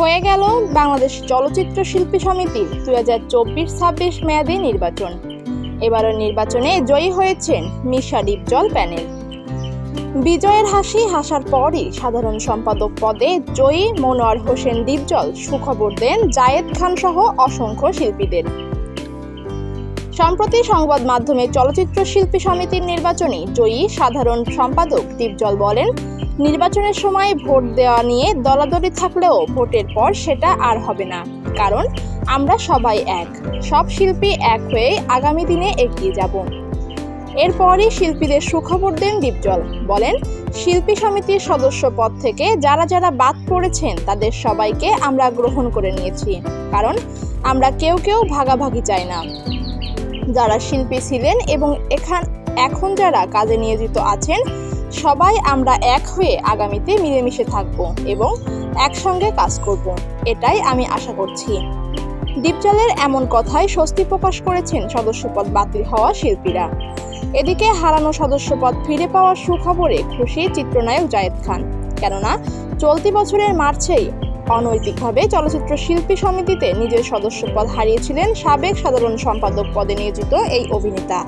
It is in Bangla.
হয়ে গেল বাংলাদেশ চলচ্চিত্র শিল্পী সমিতির দু হাজার চব্বিশ ছাব্বিশ মেয়াদী নির্বাচন। এবারও নির্বাচনে জয়ী হয়েছেন মিশা ডিপজল প্যানেল। বিজয়ের হাসি হাসার পরই সাধারণ সম্পাদক পদে জয়ী মনোয়ার হোসেন ডিপজল সুখবর দেন জায়েদ খান সহ অসংখ্য শিল্পীদের। সম্প্রতি সংবাদ মাধ্যমে চলচ্চিত্র শিল্পী সমিতির নির্বাচনে জয়ী সাধারণ সম্পাদক দীপজল বলেন, নির্বাচনের সময় ভোট দেওয়া নিয়ে দলাদলি থাকলেও ভোটের পর সেটা আর হবে না। কারণ, আমরা সবাই এক। সব শিল্পী এক হয়ে আগামী দিনে এগিয়ে যাব। এরপরই শিল্পীদের সুখবর দেন দীপজল। বলেন, শিল্পী সমিতির সদস্য পদ থেকে যারা যারা বাদ পড়েছেন, তাদের সবাইকে আমরা গ্রহণ করে নিয়েছি। কারণ, আমরা কেউ কেউ ভাগাভাগি চাই না। যারা শিল্পী ছিলেন এবং এখান, এখন যারা কাজে নিয়োজিত আছেন, সবাই আমরা এক হয়ে আগামীতে মিলেমিশে থাকব এবং একসঙ্গে কাজ করব। এটাই আমি আশা করছি। দীপজলের এমন কথায় স্বস্তি প্রকাশ করেছেন সদস্যপদ বাতিল হওয়া শিল্পীরা। এদিকে হারানো সদস্যপদ ফিরে পাওয়ার সুখবরে খুশি চিত্রনায়ক জায়েদ খান। কেননা, চলতি বছরের মার্চেই অনৈতিকভাবে চলচ্চিত্র শিল্পী সমিতিতে নিজের সদস্যপদ হারিয়েছিলেন সাবেক সাধারণ সম্পাদক পদে নিয়োজিত এই অভিনেতা।